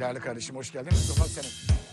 Değerli kardeşim hoş geldin. Mikrofon senin.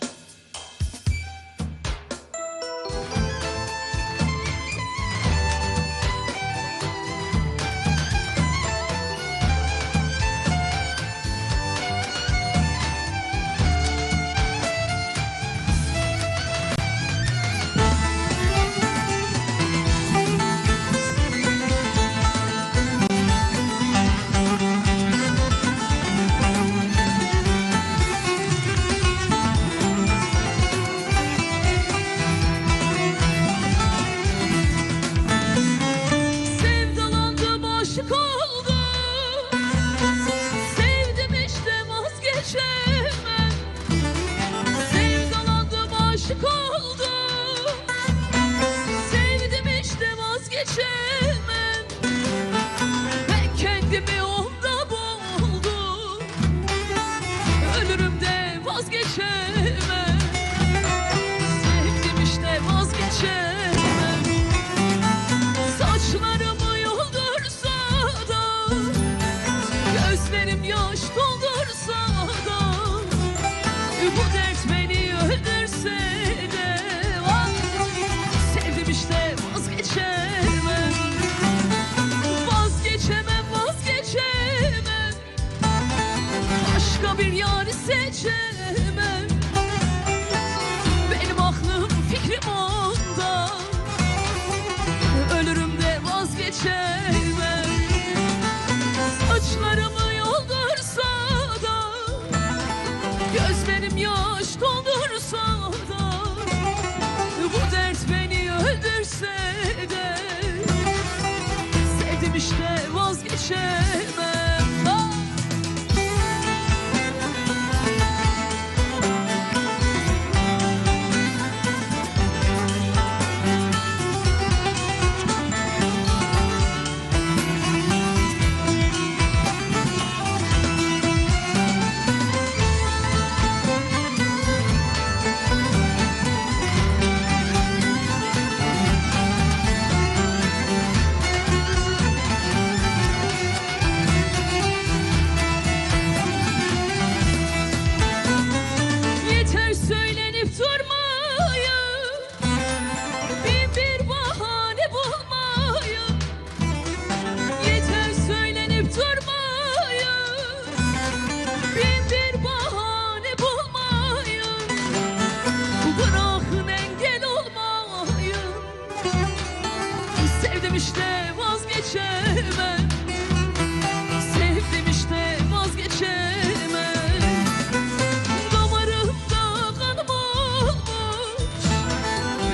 Nation! ocean.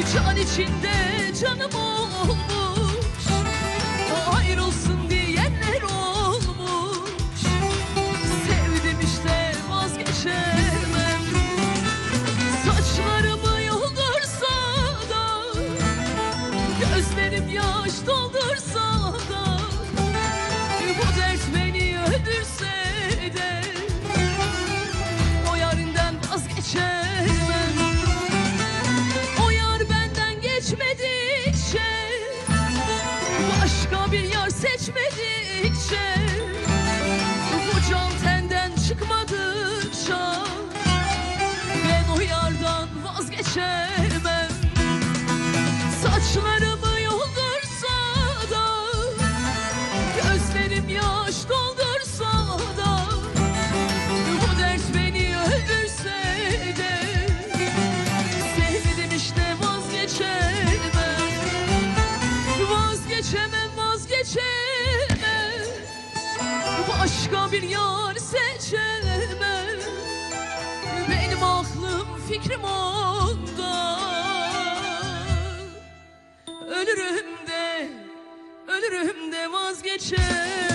üç an içinde canım olmuş. O ayrılsın diyenler olmuş. Sevdim işte vazgeçemem. Saçlarımı yoldursa da Gözlerim yaş doldursa da seçmedikçe şey. Bu can tenden çıkmadıkça Ben o yardan vazgeçer Başka bir yar seçemem. Benim aklım fikrim onda. Ölürüm de, ölürüm de vazgeçemem.